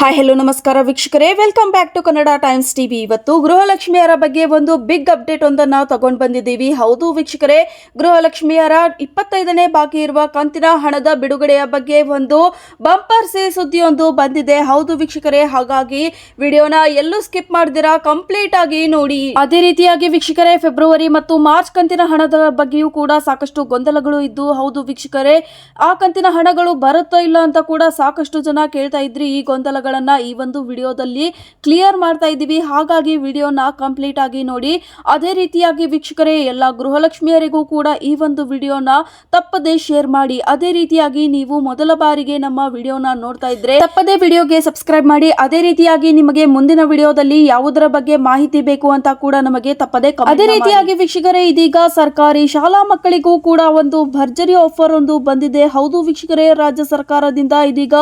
Hi hello ನಮಸ್ಕಾರ ವೀಕ್ಷಕರೇ. Welcome back to Kannada Times TV ಇವತ್ತು ಗೃಹಲಕ್ಷ್ಮಿಯರ ಬಗ್ಗೆ ಒಂದು ಬಿಗ್ ಅಪ್ಡೇಟ್ ಒಂದನ್ನ ತಗೊಂಡು ಬಂದಿದ್ದೀವಿ. ಹೌದು ವೀಕ್ಷಕರೇ, ಗೃಹಲಕ್ಷ್ಮಿಯರ ಇಪ್ಪತ್ತೈದನೇ ಬಾಕಿ ಇರುವ ಕಂತಿನ ಹಣದ ಬಿಡುಗಡೆಯ ಬಗ್ಗೆ ಒಂದು ಬಂಪರ್ ಸೇ ಸುದ್ದಿಯೊಂದು ಬಂದಿದೆ. ಹೌದು ವೀಕ್ಷಕರೇ, ಹಾಗಾಗಿ ವಿಡಿಯೋನ ಎಲ್ಲೂ ಸ್ಕಿಪ್ ಮಾಡಿದಿರಾ ಕಂಪ್ಲೀಟ್ ಆಗಿ ನೋಡಿ. ಅದೇ ರೀತಿಯಾಗಿ ವೀಕ್ಷಕರೇ ಫೆಬ್ರವರಿ ಮತ್ತು ಮಾರ್ಚ್ ಕಂತಿನ ಹಣದ ಬಗ್ಗೆಯೂ ಕೂಡ ಸಾಕಷ್ಟು ಗೊಂದಲಗಳು ಇದ್ದು, ಹೌದು ವೀಕ್ಷಕರೇ, ಆ ಕಂತಿನ ಹಣಗಳು ಬರುತ್ತೋ ಇಲ್ಲ ಅಂತ ಕೂಡ ಸಾಕಷ್ಟು ಜನ ಕೇಳ್ತಾ ಇದ್ರಿ. ಈ ಗೊಂದಲಗಳನ್ನ ಈ ಒಂದು ವಿಡಿಯೋದಲ್ಲಿ ಕ್ಲಿಯರ್ ಮಾಡ್ತಾ ಇದ್ದೀವಿ. ಹಾಗಾಗಿ ವಿಡಿಯೋನ ಕಂಪ್ಲೀಟ್ ಆಗಿ ನೋಡಿ. ಅದೇ ರೀತಿಯಾಗಿ ವೀಕ್ಷಕರೇ ಎಲ್ಲ ಗೃಹಲಕ್ಷ್ಮಿಯರಿಗೂ ಕೂಡ ಈ ಒಂದು ವಿಡಿಯೋನ ತಪ್ಪದೆ ಶೇರ್ ಮಾಡಿ. ಅದೇ ರೀತಿಯಾಗಿ ನೀವು ಮೊದಲ ಬಾರಿಗೆ ನಮ್ಮ ವಿಡಿಯೋನ ನೋಡ್ತಾ ಇದ್ರೆ ತಪ್ಪದೆ ವಿಡಿಯೋಗೆ ಸಬ್ಸ್ಕ್ರೈಬ್ ಮಾಡಿ. ಅದೇ ರೀತಿಯಾಗಿ ನಿಮಗೆ ಮುಂದಿನ ವಿಡಿಯೋದಲ್ಲಿ ಯಾವುದರ ಬಗ್ಗೆ ಮಾಹಿತಿ ಬೇಕು ಅಂತ ಕೂಡ ನಮಗೆ ತಪ್ಪದೆ ಅದೇ ರೀತಿಯಾಗಿ ವೀಕ್ಷಕರೇ ಇದೀಗ ಸರ್ಕಾರಿ ಶಾಲಾ ಮಕ್ಕಳಿಗೂ ಕೂಡ ಒಂದು ಭರ್ಜರಿ ಆಫರ್ ಒಂದು ಬಂದಿದೆ. ಹೌದು ವೀಕ್ಷಕರೇ ರಾಜ್ಯ ಸರ್ಕಾರದಿಂದ ಇದೀಗ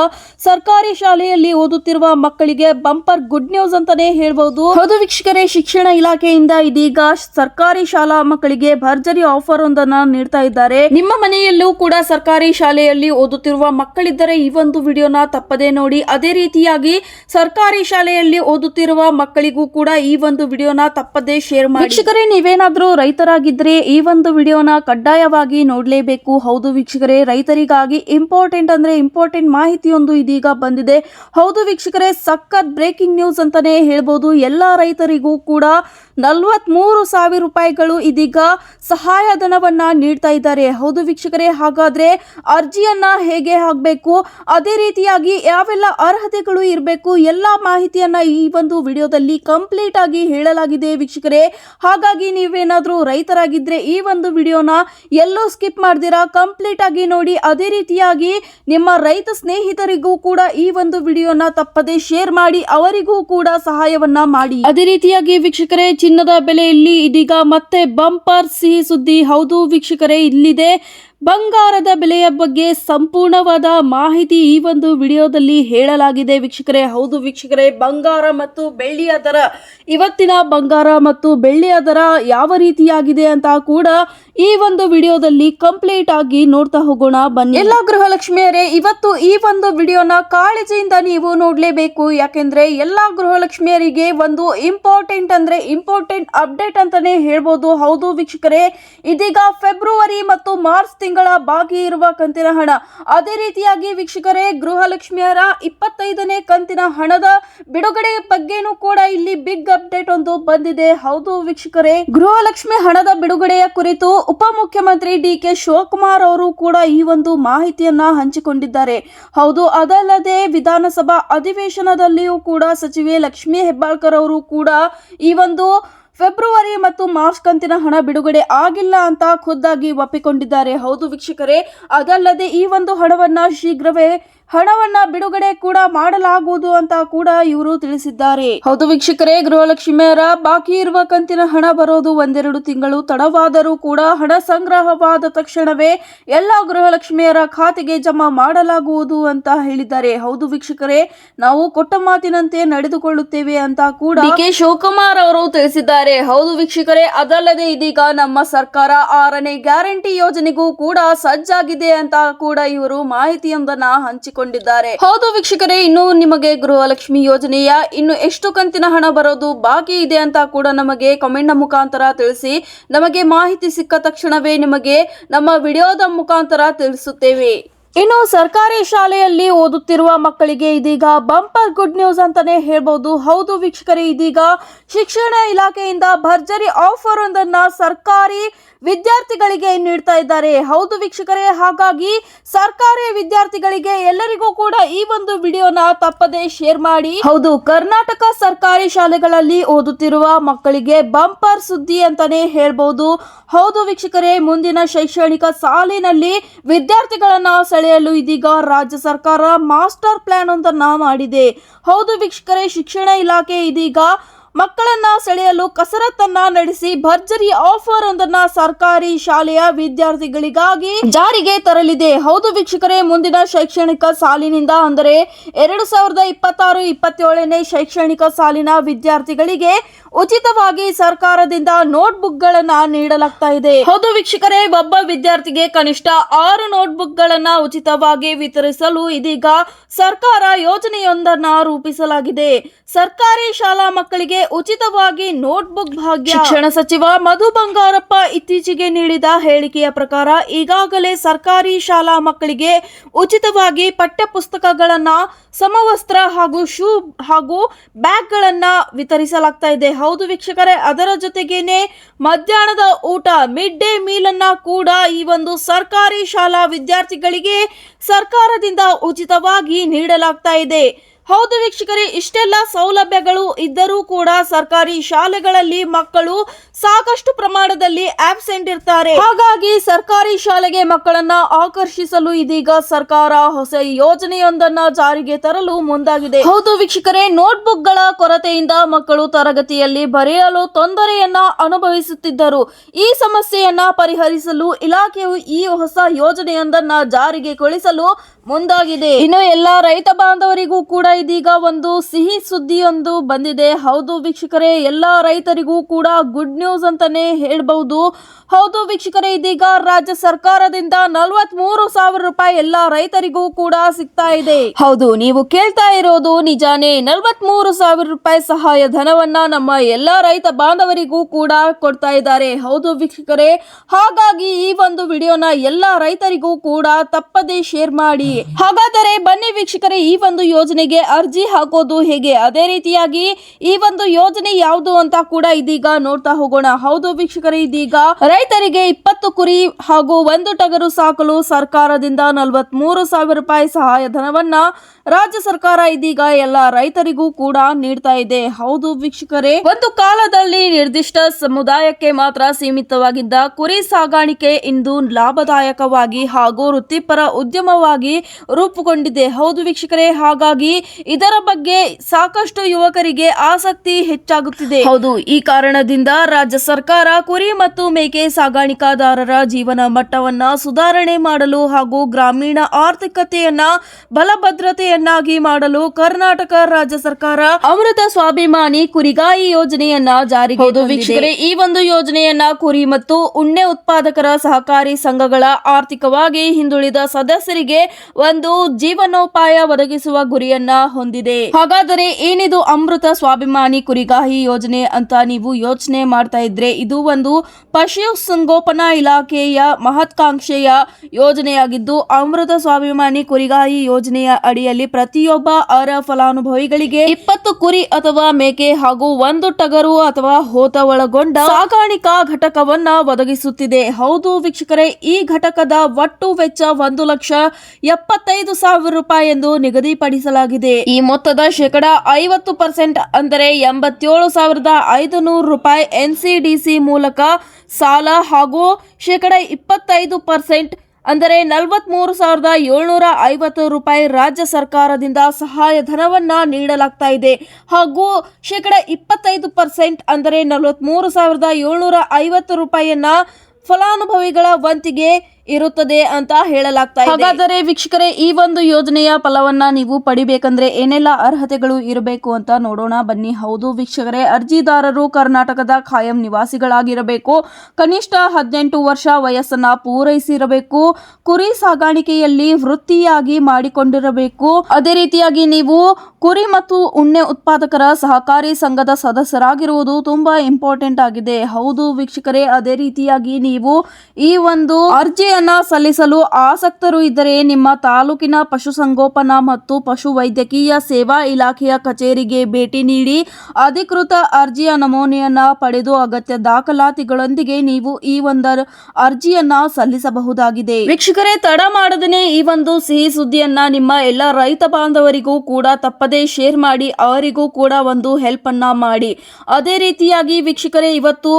ಸರ್ಕಾರಿ ಶಾಲೆಯಲ್ಲಿ ಓದುತ್ತಿರುವ ಮಕ್ಕಳಿಗೆ ಬಂಪರ್ ಗುಡ್ ನ್ಯೂಸ್ ಅಂತಾನೆ ಹೇಳ್ಬಹುದು ಹೌದು ವೀಕ್ಷಕರೇ, ಶಿಕ್ಷಣ ಇಲಾಖೆಯಿಂದ ಇದೀಗ ಸರ್ಕಾರಿ ಶಾಲಾ ಮಕ್ಕಳಿಗೆ ಭರ್ಜರಿ ಆಫರ್ ಒಂದನ್ನ ನೀಡ್ತಾ ಇದ್ದಾರೆ. ನಿಮ್ಮ ಮನೆಯಲ್ಲೂ ಕೂಡ ಸರ್ಕಾರಿ ಶಾಲೆಯಲ್ಲಿ ಓದುತ್ತಿರುವ ಮಕ್ಕಳಿದ್ದರೆ ಈ ಒಂದು ವಿಡಿಯೋನ ತಪ್ಪದೆ ನೋಡಿ, ಅದೇ ರೀತಿಯಾಗಿ ಸರ್ಕಾರಿ ಶಾಲೆಯಲ್ಲಿ ಓದುತ್ತಿರುವ ಮಕ್ಕಳಿಗೂ ಕೂಡ ಈ ಒಂದು ವಿಡಿಯೋನ ತಪ್ಪದೇ ಶೇರ್ ಮಾಡಿ. ವೀಕ್ಷಕರೇ, ನೀವೇನಾದ್ರೂ ರೈತರಾಗಿದ್ರೆ ಈ ಒಂದು ವಿಡಿಯೋನ ಕಡ್ಡಾಯವಾಗಿ ನೋಡಲೇಬೇಕು. ಹೌದು ವೀಕ್ಷಕರೇ, ರೈತರಿಗಾಗಿ ಇಂಪಾರ್ಟೆಂಟ್ ಅಂದ್ರೆ ಇಂಪಾರ್ಟೆಂಟ್ ಮಾಹಿತಿಯೊಂದು ಇದೀಗ ಬಂದಿದೆ. ಹೌದು ವೀಕ್ಷಕರೇ, ಸಖತ್ ಬ್ರೇಕಿಂಗ್ ನ್ಯೂಸ್ ಅಂತಾನೆ ಹೇಳ್ಬೋದು. ಎಲ್ಲ ರೈತರಿಗೂ ಕೂಡ ನಲ್ವತ್ಮೂರು ಸಾವಿರ ರೂಪಾಯಿಗಳು ಇದೀಗ ಸಹಾಯಧನವನ್ನ ನೀಡ್ತಾ ಇದ್ದಾರೆ. ಹೌದು ವೀಕ್ಷಕರೇ, ಹಾಗಾದ್ರೆ ಅರ್ಜಿಯನ್ನ ಹೇಗೆ ಹಾಕಬೇಕು? ಅದೇ ರೀತಿಯಾಗಿ ಯಾವೆಲ್ಲ ಅರ್ಹತೆಗಳು ಇರಬೇಕು? ಎಲ್ಲ ಮಾಹಿತಿಯನ್ನ ಈ ಒಂದು ವಿಡಿಯೋದಲ್ಲಿ ಕಂಪ್ಲೀಟ್ ಆಗಿ ಹೇಳಲಾಗಿದೆ ವೀಕ್ಷಕರೇ. ಹಾಗಾಗಿ ನೀವೇನಾದರೂ ರೈತರಾಗಿದ್ದರೆ ಈ ಒಂದು ವಿಡಿಯೋನ ಎಲ್ಲೂ ಸ್ಕಿಪ್ ಮಾಡ್ದಿರಾ? ಕಂಪ್ಲೀಟ್ ಆಗಿ ನೋಡಿ. ಅದೇ ರೀತಿಯಾಗಿ ನಿಮ್ಮ ರೈತ ಸ್ನೇಹಿತರಿಗೂ ಕೂಡ ಈ ಒಂದು ವಿಡಿಯೋನ ತಪ್ಪದೆ ಶೇರ್ ಮಾಡಿ ಅವರಿಗೂ ಕೂಡ ಸಹಾಯವನ್ನ ಮಾಡಿ. ಅದೇ ರೀತಿಯಾಗಿ ವೀಕ್ಷಕರೇ, ಚಿನ್ನದ ಬೆಲೆಯಲ್ಲಿ ಇದೀಗ ಮತ್ತೆ ಬಂಪರ್ ಸಿಹಿ ಸುದ್ದಿ. ಹೌದು ವೀಕ್ಷಕರೇ, ಇಲ್ಲಿದೆ. ಬಂಗಾರದ ಬೆಲೆಯ ಬಗ್ಗೆ ಸಂಪೂರ್ಣವಾದ ಮಾಹಿತಿ ಈ ಒಂದು ವಿಡಿಯೋದಲ್ಲಿ ಹೇಳಲಾಗಿದೆ. ವೀಕ್ಷಕರೇ, ಹೌದು ವೀಕ್ಷಕರೇ, ಬಂಗಾರ ಮತ್ತು ಬೆಳ್ಳಿಯ ದರ. ಇವತ್ತಿನ ಬಂಗಾರ ಮತ್ತು ಬೆಳ್ಳಿಯ ದರ ಯಾವ ರೀತಿಯಾಗಿದೆ ಅಂತ ಕೂಡ ಈ ಒಂದು ವಿಡಿಯೋದಲ್ಲಿ ಕಂಪ್ಲೀಟ್ ಆಗಿ ನೋಡ್ತಾ ಹೋಗೋಣ. ಬನ್ನಿ. ಎಲ್ಲ ಗೃಹಲಕ್ಷ್ಮಿಯರೇ, ಇವತ್ತು ಈ ಒಂದು ವಿಡಿಯೋನ ಕಾಳಜಿಯಿಂದ ನೀವು ನೋಡಲೇಬೇಕು. ಯಾಕೆಂದ್ರೆ ಎಲ್ಲ ಗೃಹಲಕ್ಷ್ಮಿಯರಿಗೆ ಒಂದು ಇಂಪಾರ್ಟೆಂಟ್ ಅಂದ್ರೆ ಇಂಪಾರ್ಟೆಂಟ್ ಅಪ್ಡೇಟ್ ಅಂತಾನೆ ಹೇಳ್ಬೋದು. ಹೌದು ವೀಕ್ಷಕರೇ, ಇದೀಗ ಫೆಬ್ರವರಿ ಮತ್ತು ಮಾರ್ಚ್ ಬಾಕಿ ಇರುವ ಕಂತಿನ ಹಣ. ಅದೇ ರೀತಿಯಾಗಿ ವೀಕ್ಷಕರೇ, ಗೃಹಲಕ್ಷ್ಮಿಯರ ಇಪ್ಪತ್ತೈದನೇ ಕಂತಿನ ಹಣದ ಬಿಡುಗಡೆ ಬಗ್ಗೆನೂ ಕೂಡ ಇಲ್ಲಿ ಬಿಗ್ ಅಪ್ಡೇಟ್ ಒಂದು ಬಂದಿದೆ. ಹೌದು ವೀಕ್ಷಕರೇ, ಗೃಹಲಕ್ಷ್ಮಿ ಹಣದ ಬಿಡುಗಡೆಯ ಕುರಿತು ಉಪಮುಖ್ಯಮಂತ್ರಿ ಡಿ ಕೆ ಶಿವಕುಮಾರ್ ಅವರು ಕೂಡ ಈ ಒಂದು ಮಾಹಿತಿಯನ್ನ ಹಂಚಿಕೊಂಡಿದ್ದಾರೆ. ಹೌದು, ಅದಲ್ಲದೆ ವಿಧಾನಸಭಾ ಅಧಿವೇಶನದಲ್ಲಿಯೂ ಕೂಡ ಸಚಿವೆ ಲಕ್ಷ್ಮೀ ಹೆಬ್ಬಾಳ್ಕರ್ ಅವರು ಕೂಡ ಈ ಒಂದು ಫೆಬ್ರವರಿ ಮತ್ತು ಮಾರ್ಚ್ ಕಂತಿನ ಹಣ ಬಿಡುಗಡೆ ಆಗಿಲ್ಲ ಅಂತ ಖುದ್ದಾಗಿ ಒಪ್ಪಿಕೊಂಡಿದ್ದಾರೆ. ಹೌದು ವೀಕ್ಷಕರೇ, ಅದಲ್ಲದೆ ಈ ಒಂದು ಹಣವನ್ನ ಶೀಘ್ರವೇ ಹಣವನ್ನ ಬಿಡುಗಡೆ ಕೂಡ ಮಾಡಲಾಗುವುದು ಅಂತ ಕೂಡ ಇವರು ತಿಳಿಸಿದ್ದಾರೆ. ಹೌದು ವೀಕ್ಷಕರೇ ಗೃಹಲಕ್ಷ್ಮಿಯರ ಬಾಕಿ ಇರುವ ಕಂತಿನ ಹಣ ಬರೋದು ಒಂದೆರಡು ತಿಂಗಳು ತಡವಾದರೂ ಕೂಡ ಹಣ ಸಂಗ್ರಹವಾದ ತಕ್ಷಣವೇ ಎಲ್ಲ ಗೃಹಲಕ್ಷ್ಮಿಯರ ಖಾತೆಗೆ ಜಮಾ ಮಾಡಲಾಗುವುದು ಅಂತ ಹೇಳಿದ್ದಾರೆ. ಹೌದು ವೀಕ್ಷಕರೇ ನಾವು ಕೊಟ್ಟ ಮಾತಿನಂತೆ ನಡೆದುಕೊಳ್ಳುತ್ತೇವೆ ಅಂತ ಕೂಡ ಕೆ ಶಿವಕುಮಾರ್ ಅವರು ತಿಳಿಸಿದ್ದಾರೆ. ಹೌದು ವೀಕ್ಷಕರೇ ಅದಲ್ಲದೆ ಇದೀಗ ನಮ್ಮ ಸರ್ಕಾರ ಆರನೇ ಗ್ಯಾರಂಟಿ ಯೋಜನೆಗೂ ಕೂಡ ಸಜ್ಜಾಗಿದೆ ಅಂತ ಕೂಡ ಇವರು ಮಾಹಿತಿಯೊಂದನ್ನ ಹಂಚಿಕೊಂಡಿದ್ದಾರೆ. ಹೌದು ವೀಕ್ಷಕರೇ, ಇನ್ನು ನಿಮಗೆ ಗೃಹಲಕ್ಷ್ಮಿ ಯೋಜನೆಯ ಇನ್ನು ಎಷ್ಟು ಕಂತಿನ ಹಣ ಬರೋದು ಬಾಕಿ ಇದೆ ಅಂತ ಕೂಡ ನಮಗೆ ಕಮೆಂಟ್ನ ಮುಖಾಂತರ ತಿಳಿಸಿ, ನಮಗೆ ಮಾಹಿತಿ ಸಿಕ್ಕ ತಕ್ಷಣವೇ ನಿಮಗೆ ನಮ್ಮ ವಿಡಿಯೋದ ಮುಖಾಂತರ ತಿಳಿಸುತ್ತೇವೆ. ಇನ್ನು ಸರ್ಕಾರಿ ಶಾಲೆಯಲ್ಲಿ ಓದುತ್ತಿರುವ ಮಕ್ಕಳಿಗೆ ಇದೀಗ ಬಂಪರ್ ಗುಡ್ ನ್ಯೂಸ್ ಅಂತಾನೆ ಹೇಳ್ಬೋದು. ಹೌದು ವೀಕ್ಷಕರೇ, ಇದೀಗ ಶಿಕ್ಷಣ ಇಲಾಖೆಯಿಂದ ಭರ್ಜರಿ ಆಫರ್ ಒಂದನ್ನ ಸರ್ಕಾರಿ ವಿದ್ಯಾರ್ಥಿಗಳಿಗೆ ನೀಡ್ತಾ ಇದ್ದಾರೆ. ಹೌದು ವೀಕ್ಷಕರೇ, ಹಾಗಾಗಿ ಸರ್ಕಾರಿ ವಿದ್ಯಾರ್ಥಿಗಳಿಗೆ ಎಲ್ಲರಿಗೂ ಕೂಡ ಈ ಒಂದು ವಿಡಿಯೋನ ತಪ್ಪದೆ ಶೇರ್ ಮಾಡಿ. ಹೌದು, ಕರ್ನಾಟಕ ಸರ್ಕಾರಿ ಶಾಲೆಗಳಲ್ಲಿ ಓದುತ್ತಿರುವ ಮಕ್ಕಳಿಗೆ ಬಂಪರ್ ಸುದ್ದಿ ಅಂತಾನೆ ಹೇಳ್ಬೋದು. ಹೌದು ವೀಕ್ಷಕರೇ, ಮುಂದಿನ ಶೈಕ್ಷಣಿಕ ಸಾಲಿನಲ್ಲಿ ವಿದ್ಯಾರ್ಥಿಗಳನ್ನ ಸೆಳೆಯಲು ಇದೀಗ ರಾಜ್ಯ ಸರ್ಕಾರ ಮಾಸ್ಟರ್ ಪ್ಲಾನ್ ಒಂದನ್ನ ಮಾಡಿದೆ. ಹೌದು ವೀಕ್ಷಕರೇ, ಶಿಕ್ಷಣ ಇಲಾಖೆ ಇದೀಗ ಮಕ್ಕಳನ್ನ ಸೆಳೆಯಲು ಕಸರತ್ತನ್ನ ನಡೆಸಿ ಭರ್ಜರಿ ಆಫರ್ ಒಂದನ್ನ ಸರ್ಕಾರಿ ಶಾಲೆಯ ವಿದ್ಯಾರ್ಥಿಗಳಿಗಾಗಿ ಜಾರಿಗೆ ತರಲಿದೆ. ಹೌದು ವೀಕ್ಷಕರೇ, ಮುಂದಿನ ಶೈಕ್ಷಣಿಕ ಸಾಲಿನಿಂದ ಅಂದರೆ ಎರಡು ಸಾವಿರದ ಇಪ್ಪತ್ತಾರು, ಇಪ್ಪತ್ತೇಳನೇ ಶೈಕ್ಷಣಿಕ ಸಾಲಿನ ವಿದ್ಯಾರ್ಥಿಗಳಿಗೆ ಉಚಿತವಾಗಿ ಸರ್ಕಾರದಿಂದ ನೋಟ್ಬುಕ್ಗಳನ್ನ ನೀಡಲಾಗ್ತಾ ಇದೆ. ಹೌದು ವೀಕ್ಷಕರೇ, ಒಬ್ಬ ವಿದ್ಯಾರ್ಥಿಗೆ ಕನಿಷ್ಠ ಆರು ನೋಟ್ಬುಕ್ಗಳನ್ನ ಉಚಿತವಾಗಿ ವಿತರಿಸಲು ಇದೀಗ ಸರ್ಕಾರ ಯೋಜನೆಯೊಂದನ್ನ ರೂಪಿಸಲಾಗಿದೆ. ಸರ್ಕಾರಿ ಶಾಲಾ ಮಕ್ಕಳಿಗೆ ಉಚಿತವಾಗಿ ನೋಟ್ಬುಕ್ ಭಾಗ್ಯ. ಶಿಕ್ಷಣ ಸಚಿವ ಮಧು ಬಂಗಾರಪ್ಪ ಇತ್ತೀಚೆಗೆ ನೀಡಿದ ಹೇಳಿಕೆಯ ಪ್ರಕಾರ ಈಗಾಗಲೇ ಸರ್ಕಾರಿ ಶಾಲಾ ಮಕ್ಕಳಿಗೆ ಉಚಿತವಾಗಿ ಪಠ್ಯಪುಸ್ತಕಗಳನ್ನ, ಸಮವಸ್ತ್ರ ಹಾಗೂ ಶೂ ಹಾಗೂ ಬ್ಯಾಗ್ಗಳನ್ನ ವಿತರಿಸಲಾಗ್ತಾ ಇದೆ. ಹೌದು ವೀಕ್ಷಕರೇ, ಅದರ ಜೊತೆಗೇನೆ ಮಧ್ಯಾಹ್ನದ ಊಟ ಮಿಡ್ ಡೇ ಮೀಲ್ ಅನ್ನ ಕೂಡ ಈ ಒಂದು ಸರ್ಕಾರಿ ಶಾಲಾ ವಿದ್ಯಾರ್ಥಿಗಳಿಗೆ ಸರ್ಕಾರದಿಂದ ಉಚಿತವಾಗಿ ನೀಡಲಾಗ್ತಾ ಇದೆ. ಹೌದು ವೀಕ್ಷಕರೇ, ಇಷ್ಟೆಲ್ಲ ಸೌಲಭ್ಯಗಳು ಇದ್ದರೂ ಕೂಡ ಸರ್ಕಾರಿ ಶಾಲೆಗಳಲ್ಲಿ ಮಕ್ಕಳು ಸಾಕಷ್ಟು ಪ್ರಮಾಣದಲ್ಲಿ ಆಬ್ಸೆಂಟ್ ಇರ್ತಾರೆ. ಹಾಗಾಗಿ ಸರ್ಕಾರಿ ಶಾಲೆಗೆ ಮಕ್ಕಳನ್ನ ಆಕರ್ಷಿಸಲು ಇದೀಗ ಸರ್ಕಾರ ಹೊಸ ಯೋಜನೆಯೊಂದನ್ನ ಜಾರಿಗೆ ತರಲು ಮುಂದಾಗಿದೆ. ಹೌದು ವೀಕ್ಷಕರೇ, ನೋಟ್ಬುಕ್ಗಳ ಕೊರತೆಯಿಂದ ಮಕ್ಕಳು ತರಗತಿಯಲ್ಲಿ ಬರೆಯಲು ತೊಂದರೆಯನ್ನ ಅನುಭವಿಸುತ್ತಿದ್ದರು. ಈ ಸಮಸ್ಯೆಯನ್ನ ಪರಿಹರಿಸಲು ಇಲಾಖೆಯು ಈ ಹೊಸ ಯೋಜನೆಯೊಂದನ್ನ ಜಾರಿಗೆ ಗೊಳಿಸಲು ಮುಂದಾಗಿದೆ. ಇನ್ನು ಎಲ್ಲ ರೈತ ಬಾಂಧವರಿಗೂ ಕೂಡ ಇದೀಗ ಒಂದು ಸಿಹಿ ಸುದ್ದಿಯೊಂದು ಬಂದಿದೆ. ಹೌದು ವೀಕ್ಷಕರೇ, ಎಲ್ಲ ರೈತರಿಗೂ ಕೂಡ ಗುಡ್ ನ್ಯೂಸ್ ಅಂತಾನೆ ಹೇಳ್ಬಹುದು. ಹೌದು ವೀಕ್ಷಕರೇ, ಇದೀಗ ರಾಜ್ಯ ಸರ್ಕಾರದಿಂದ ನಲವತ್ತ್ ಮೂರು ಸಾವಿರ ರೂಪಾಯಿ ಎಲ್ಲ ರೈತರಿಗೂ ಕೂಡ ಸಿಗ್ತಾ ಇದೆ. ಹೌದು, ನೀವು ಕೇಳ್ತಾ ಇರೋದು ನಿಜಾನೇ ನಲವತ್ತ್ ಮೂರು ಸಾವಿರ ರೂಪಾಯಿ ಸಹಾಯ ಧನವನ್ನ ನಮ್ಮ ಎಲ್ಲ ರೈತ ಬಾಂಧವರಿಗೂ ಕೂಡ ಕೊಡ್ತಾ ಇದ್ದಾರೆ. ಹೌದು ವೀಕ್ಷಕರೇ, ಹಾಗಾಗಿ ಈ ಒಂದು ವಿಡಿಯೋನ ಎಲ್ಲ ರೈತರಿಗೂ ಕೂಡ ತಪ್ಪದೇ ಶೇರ್ ಮಾಡಿ. ಹಾಗಾದರೆ ಬನ್ನಿ ವೀಕ್ಷಕರೇ, ಈ ಒಂದು ಯೋಜನೆಗೆ ಅರ್ಜಿ ಹಾಕೋದು ಹೇಗೆ? ಅದೇ ರೀತಿಯಾಗಿ ಈ ಒಂದು ಯೋಜನೆ ಯಾವುದು ಅಂತ ಕೂಡ ಇದೀಗ ನೋಡ್ತಾ ಹೋಗೋಣ. ಹೌದು ವೀಕ್ಷಕರೇ, ಇದೀಗ ರೈತರಿಗೆ ಇಪ್ಪತ್ತು ಕುರಿ ಹಾಗೂ ಒಂದು ಟಗರು ಸಾಕಲು ಸರ್ಕಾರದಿಂದ ನಲವತ್ತ್ ಮೂರು ಸಾವಿರ ರೂಪಾಯಿ ಸಹಾಯಧನವನ್ನ ರಾಜ್ಯ ಸರ್ಕಾರ ಇದೀಗ ಎಲ್ಲ ರೈತರಿಗೂ ಕೂಡ ನೀಡ್ತಾ ಇದೆ. ಹೌದು ವೀಕ್ಷಕರೇ, ಒಂದು ಕಾಲದಲ್ಲಿ ನಿರ್ದಿಷ್ಟ ಸಮುದಾಯಕ್ಕೆ ಮಾತ್ರ ಸೀಮಿತವಾಗಿದ್ದ ಕುರಿ ಸಾಗಾಣಿಕೆ ಇಂದು ಲಾಭದಾಯಕವಾಗಿ ಹಾಗೂ ವೃತ್ತಿಪರ ಉದ್ಯಮವಾಗಿ ರೂಪುಗೊಂಡಿದೆ. ಹೌದು ವೀಕ್ಷಕರೇ, ಹಾಗಾಗಿ ಇದರ ಬಗ್ಗೆ ಸಾಕಷ್ಟು ಯುವಕರಿಗೆ ಆಸಕ್ತಿ ಹೆಚ್ಚಾಗುತ್ತಿದೆ. ಹೌದು ಈ ಕಾರಣದಿಂದ ರಾಜ್ಯ ಸರ್ಕಾರ ಕುರಿ ಮತ್ತು ಮೇಕೆ ಸಾಗಾಣಿಕಾದಾರರ ಜೀವನ ಮಟ್ಟವನ್ನ ಸುಧಾರಣೆ ಮಾಡಲು ಹಾಗೂ ಗ್ರಾಮೀಣ ಆರ್ಥಿಕತೆಯನ್ನ ಬಲಭದ್ರತೆಯನ್ನಾಗಿ ಮಾಡಲು ಕರ್ನಾಟಕ ರಾಜ್ಯ ಸರ್ಕಾರ ಅಮೃತ ಸ್ವಾಭಿಮಾನಿ ಕುರಿಗಾಯಿ ಯೋಜನೆಯನ್ನ ಜಾರಿಗೆ ವೀಕ್ಷಕರೇ ಈ ಒಂದು ಯೋಜನೆಯನ್ನ ಕುರಿ ಮತ್ತು ಉಣ್ಣೆ ಉತ್ಪಾದಕರ ಸಹಕಾರಿ ಸಂಘಗಳ ಆರ್ಥಿಕವಾಗಿ ಹಿಂದುಳಿದ ಸದಸ್ಯರಿಗೆ ಒಂದು ಜೀವನೋಪಾಯ ಒದಗಿಸುವ ಗುರಿಯನ್ನ ಹೊಂದಿದೆ. ಹಾಗಾದರೆ ಏನಿದು ಅಮೃತ ಸ್ವಾಭಿಮಾನಿ ಕುರಿಗಾಹಿ ಯೋಜನೆ ಅಂತ ನೀವು ಯೋಚನೆ ಮಾಡ್ತಾ ಇದ್ರೆ ಇದು ಒಂದು ಪಶು ಸಂಗೋಪನಾ ಇಲಾಖೆಯ ಮಹತ್ವಾಕಾಂಕ್ಷೆಯ ಯೋಜನೆಯಾಗಿದ್ದು, ಅಮೃತ ಸ್ವಾಭಿಮಾನಿ ಕುರಿಗಾಹಿ ಯೋಜನೆಯ ಅಡಿಯಲ್ಲಿ ಪ್ರತಿಯೊಬ್ಬ ಅರ ಫಲಾನುಭವಿಗಳಿಗೆ ಇಪ್ಪತ್ತು ಕುರಿ ಅಥವಾ ಮೇಕೆ ಹಾಗೂ ಒಂದು ಟಗರು ಅಥವಾ ಹೋತ ಒಳಗೊಂಡ ಸಾಗಾಣಿಕಾ ಘಟಕವನ್ನ ಒದಗಿಸುತ್ತಿದೆ. ಹೌದು ವೀಕ್ಷಕರೇ, ಈ ಘಟಕದ ಒಟ್ಟು ವೆಚ್ಚ ಒಂದು ಲಕ್ಷ ಎಪ್ಪತ್ತೈದು ಸಾವಿರ ರೂಪಾಯಿ ಎಂದು ನಿಗದಿಪಡಿಸಲಾಗಿದೆ. ಈ ಮೊತ್ತದ ಶೇಕಡ ಐವತ್ತು ಪರ್ಸೆಂಟ್ ಅಂದರೆ ಎಂಬತ್ತೇಳು ಸಾವಿರದ ಐದು ನೂರು ರೂಪಾಯಿ ಎನ್ಸಿಡಿಸಿ ಮೂಲಕ ಸಾಲ ಹಾಗೂ ಶೇಕಡ ಇಪ್ಪತ್ತೈದು ಪರ್ಸೆಂಟ್ ಅಂದರೆ ನಲವತ್ಮೂರು ಸಾವಿರದ ಏಳ್ನೂರ ಐವತ್ತು ರೂಪಾಯಿ ರಾಜ್ಯ ಸರ್ಕಾರದಿಂದ ಸಹಾಯಧನವನ್ನು ನೀಡಲಾಗ್ತಾ ಇದೆ ಹಾಗೂ ಶೇಕಡ ಇಪ್ಪತ್ತೈದು ಪರ್ಸೆಂಟ್ ಅಂದರೆ ನಲವತ್ತ್ಮೂರು ಸಾವಿರದ ಏಳ್ನೂರ ಐವತ್ತು ರೂಪಾಯಿಯನ್ನ ಫಲಾನುಭವಿಗಳ ವಂತಿಗೆ ಇರುತ್ತದೆ ಅಂತ ಹೇಳಲಾಗ್ತಾ ಇದೆ. ಹಾಗಾದರೆ ವೀಕ್ಷಕರೇ, ಈ ಒಂದು ಯೋಜನೆಯ ಫಲವನ್ನ ನೀವು ಪಡಿಬೇಕಂದ್ರೆ ಏನೆಲ್ಲ ಅರ್ಹತೆಗಳು ಇರಬೇಕು ಅಂತ ನೋಡೋಣ. ಬನ್ನಿ, ಹೌದು ವೀಕ್ಷಕರೇ, ಅರ್ಜಿದಾರರು ಕರ್ನಾಟಕದ ಖಾಯಂ ನಿವಾಸಿಗಳಾಗಿರಬೇಕು. ಕನಿಷ್ಠ ಹದಿನೆಂಟು ವರ್ಷ ವಯಸ್ಸನ್ನ ಪೂರೈಸಿರಬೇಕು. ಕುರಿ ಸಾಗಾಣಿಕೆಯಲ್ಲಿ ವೃತ್ತಿಯಾಗಿ ಮಾಡಿಕೊಂಡಿರಬೇಕು. ಅದೇ ರೀತಿಯಾಗಿ ನೀವು ಕುರಿ ಮತ್ತು ಉಣ್ಣೆ ಉತ್ಪಾದಕರ ಸಹಕಾರಿ ಸಂಘದ ಸದಸ್ಯರಾಗಿರುವುದು ತುಂಬಾ ಇಂಪಾರ್ಟೆಂಟ್ ಆಗಿದೆ. ಹೌದು ವೀಕ್ಷಕರೇ, ಅದೇ ರೀತಿಯಾಗಿ ನೀವು ಈ ಒಂದು ಅರ್ಜಿಯನ್ನ ಸಲ್ಲಿಸಲು ಆಸಕ್ತರು ಇದ್ದರೆ ನಿಮ್ಮ ತಾಲೂಕಿನ ಪಶುಸಂಗೋಪನಾ ಮತ್ತು ಪಶು ವೈದ್ಯಕೀಯ ಸೇವಾ ಇಲಾಖೆಯ ಕಚೇರಿಗೆ ಭೇಟಿ ನೀಡಿ ಅಧಿಕೃತ ಅರ್ಜಿಯ ನಮೂನೆಯನ್ನ ಪಡೆದು ಅಗತ್ಯ ದಾಖಲಾತಿಗಳೊಂದಿಗೆ ನೀವು ಈ ಒಂದರ ಅರ್ಜಿಯನ್ನ ಸಲ್ಲಿಸಬಹುದಾಗಿದೆ. ವೀಕ್ಷಕರೇ, ತಡ ಮಾಡದೇ ಈ ಒಂದು ಸಿಹಿ ಸುದ್ದಿಯನ್ನ ನಿಮ್ಮ ಎಲ್ಲ ರೈತ ಬಾಂಧವರಿಗೂ ಕೂಡ ತಪ್ಪದೇ ಶೇರ್ ಮಾಡಿ, ಅವರಿಗೂ ಕೂಡ ಒಂದು ಹೆಲ್ಪ್ ಅನ್ನ ಮಾಡಿ. ಅದೇ ರೀತಿಯಾಗಿ ವೀಕ್ಷಕರೇ, ಇವತ್ತು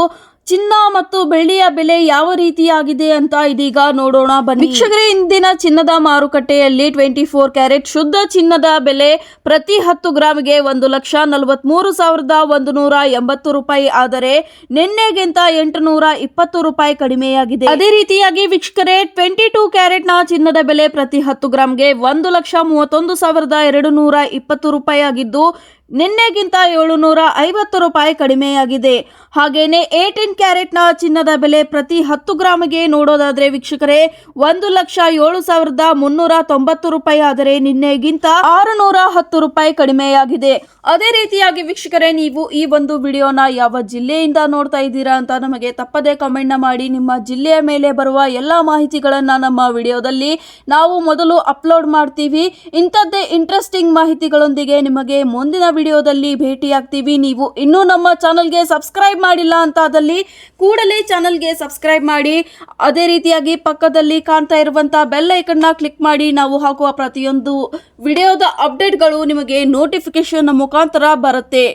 ಚಿನ್ನ ಮತ್ತು ಬೆಳ್ಳಿಯ ಬೆಲೆ ಯಾವ ರೀತಿಯಾಗಿದೆ ಅಂತ ಇದೀಗ ನೋಡೋಣ. ಬನ್ನಿ. ವೀಕ್ಷಕರೇ, ಇಂದಿನ ಚಿನ್ನದ ಮಾರುಕಟ್ಟೆಯಲ್ಲಿ ಟ್ವೆಂಟಿ ಫೋರ್ ಕ್ಯಾರೆಟ್ ಶುದ್ಧ ಚಿನ್ನದ ಬೆಲೆ ಪ್ರತಿ ಹತ್ತು ಗ್ರಾಮ್ಗೆ ಒಂದು ಲಕ್ಷ ನಲವತ್ಮೂರು ಸಾವಿರದ ಒಂದು ನೂರ ಎಂಬತ್ತು ರೂಪಾಯಿ. ಆದರೆ ನಿನ್ನೆಗಿಂತ ಎಂಟು ನೂರ ಇಪ್ಪತ್ತು ರೂಪಾಯಿ ಕಡಿಮೆಯಾಗಿದೆ. ಅದೇ ರೀತಿಯಾಗಿ ವೀಕ್ಷಕರೇ ಟ್ವೆಂಟಿ ಟೂ ಕ್ಯಾರೆಟ್ನ ಚಿನ್ನದ ಬೆಲೆ ಪ್ರತಿ ಹತ್ತು ಗ್ರಾಮ್ಗೆ ಒಂದು ಲಕ್ಷ ಮೂವತ್ತೊಂದು ಸಾವಿರದ ಎರಡು ನೂರ ಇಪ್ಪತ್ತು ರೂಪಾಯಿ ಆಗಿದ್ದು ನಿನ್ನೆಗಿಂತ ಏಳುನೂರ ಐವತ್ತು ರೂಪಾಯಿ ಕಡಿಮೆಯಾಗಿದೆ. ಹಾಗೇನೆ ಏಟೀನ್ ಕ್ಯಾರೆಟ್ನ ಚಿನ್ನದ ಬೆಲೆ ಪ್ರತಿ ಹತ್ತು ಗ್ರಾಮಿಗೆ ನೋಡೋದಾದ್ರೆ ವೀಕ್ಷಕರೇ, ಒಂದು ಲಕ್ಷ ಏಳು ಸಾವಿರದ ಮುನ್ನೂರ ತೊಂಬತ್ತು ರೂಪಾಯಿ ಆದರೆ ನಿನ್ನೆಗಿಂತ ಆರುನೂರ ಹತ್ತು ರೂಪಾಯಿ ಕಡಿಮೆಯಾಗಿದೆ. ಅದೇ ರೀತಿಯಾಗಿ ವೀಕ್ಷಕರೇ, ನೀವು ಈ ಒಂದು ವಿಡಿಯೋನ ಯಾವ ಜಿಲ್ಲೆಯಿಂದ ನೋಡ್ತಾ ಇದ್ದೀರಾ ಅಂತ ನಮಗೆ ತಪ್ಪದೆ ಕಮೆಂಟ್ನ ಮಾಡಿ. ನಿಮ್ಮ ಜಿಲ್ಲೆಯ ಮೇಲೆ ಬರುವ ಎಲ್ಲ ಮಾಹಿತಿಗಳನ್ನು ನಮ್ಮ ವಿಡಿಯೋದಲ್ಲಿ ನಾವು ಮೊದಲು ಅಪ್ಲೋಡ್ ಮಾಡ್ತೀವಿ. ಇಂಥದ್ದೇ ಇಂಟ್ರೆಸ್ಟಿಂಗ್ ಮಾಹಿತಿಗಳೊಂದಿಗೆ ನಿಮಗೆ ಮುಂದಿನ ವಿಡಿಯೋದಲ್ಲಿ ಭೇಟಿಯಾಗ್ತೀವಿ. ನೀವು ಇನ್ನೂ ನಮ್ಮ ಚಾನಲ್ಗೆ ಸಬ್ಸ್ಕ್ರೈಬ್ ಮಾಡಿಲ್ಲ ಅಂತಾದಲ್ಲಿ ಕೂಡಲೇ ಚಾನಲ್ಗೆ ಸಬ್ಸ್ಕ್ರೈಬ್ ಮಾಡಿ. ಅದೇ ರೀತಿಯಾಗಿ ಪಕ್ಕದಲ್ಲಿ ಕಾಣ್ತಾ ಇರುವಂಥ ಬೆಲ್ ಐಕನ್ನ ಕ್ಲಿಕ್ ಮಾಡಿ. ನಾವು ಹಾಕುವ ಪ್ರತಿಯೊಂದು ವಿಡಿಯೋದ ಅಪ್ಡೇಟ್ಗಳು ನಿಮಗೆ ನೋಟಿಫಿಕೇಶನ್ ಮುಖಾಂತರ ಬರುತ್ತೆ.